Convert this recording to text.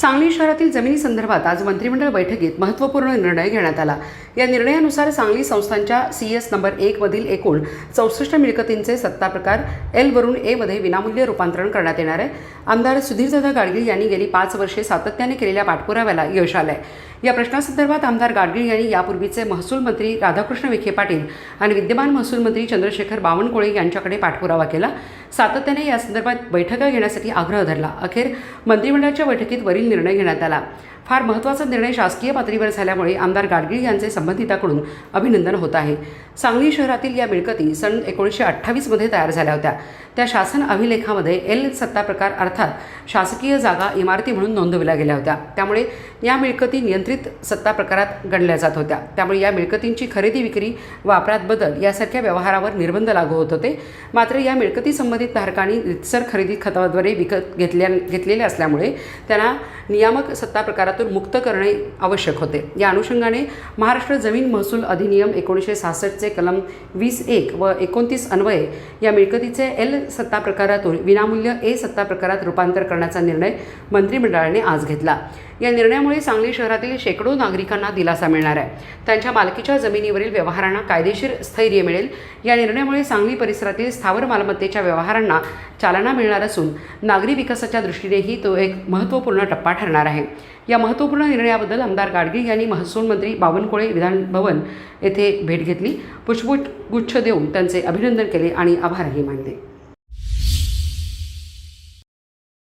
सांगली शहरातील जमिनीसंदर्भात आज मंत्रिमंडळ बैठकीत महत्त्वपूर्ण निर्णय घेण्यात आला. या निर्णयानुसार सांगली संस्थांच्या सी एस नंबर एकमधील एकूण चौसष्ट मिळकतींचे सत्ता प्रकार एल वरून एमध्ये विनामूल्य रूपांतरण करण्यात येणार आहे. आमदार सुधीरदादा गाडगीळ यांनी गेली पाच वर्षे सातत्याने केलेल्या पाठपुराव्याला यश आलं आहे या प्रश्नासंदर्भात आमदार गाडगीळ यांनी यापूर्वीचे महसूल मंत्री राधाकृष्ण विखे पाटील आणि विद्यमान महसूल मंत्री चंद्रशेखर बावनकुळे यांच्याकडे पाठपुरावा केला. सातत्याने या संदर्भात बैठका घेण्यासाठी आग्रह धरला. अखेर मंत्रिमंडळाच्या बैठकीत वरील निर्णय घेण्यात आला. फार महत्त्वाचा निर्णय शासकीय पातळीवर झाल्यामुळे आमदार गाडगीळ यांचे संबंधिताकडून अभिनंदन होत आहे. सांगली शहरातील या मिळकती सन एकोणीसशे अठ्ठावीसमध्ये तयार झाल्या होत्या. त्या शासन अभिलेखामध्ये एल सत्ता प्रकार अर्थात शासकीय जागा इमारती म्हणून नोंदविल्या गेल्या होत्या. त्यामुळे या मिळकती नियंत्रित सत्ता प्रकारात गणल्या जात होत्या. त्यामुळे या मिळकतींची खरेदी विक्री वापरात बदल यासारख्या व्यवहारावर निर्बंध लागू होत होते. मात्र या मिळकती संबंधित धारकांनी रितसर खरेदी खताद्वारे विकत घेतल्या घेतलेल्या असल्यामुळे त्यांना नियामक सत्ता प्रकारात करातून मुक्त करणे आवश्यक होते. या अनुषंगाने महाराष्ट्र जमीन महसूल अधिनियम एकोणीसशे सहासष्टचे कलम वीस एक व एकोणतीस अन्वये या मिळकतीचे एल सत्ता प्रकारातून विनामूल्य ए सत्ता प्रकारात रूपांतर करण्याचा निर्णय मंत्रिमंडळाने आज घेतला. या निर्णयामुळे सांगली शहरातील शेकडो नागरिकांना दिलासा मिळणार आहे. त्यांच्या मालकीच्या जमिनीवरील व्यवहारांना कायदेशीर स्थैर्य मिळेल. या निर्णयामुळे सांगली परिसरातील स्थावर मालमत्तेच्या व्यवहारांना चालना मिळणार असून नागरी विकासाच्या दृष्टीनेही तो एक महत्त्वपूर्ण टप्पा ठरणार आहे. या महत्त्वपूर्ण निर्णयाबद्दल आमदार गाडगीळ यांनी महसूल मंत्री बावनकुळे विधानभवन येथे भेट घेतली. पुष्पगुच्छ देऊन त्यांचे अभिनंदन केले आणि आभारही मानले.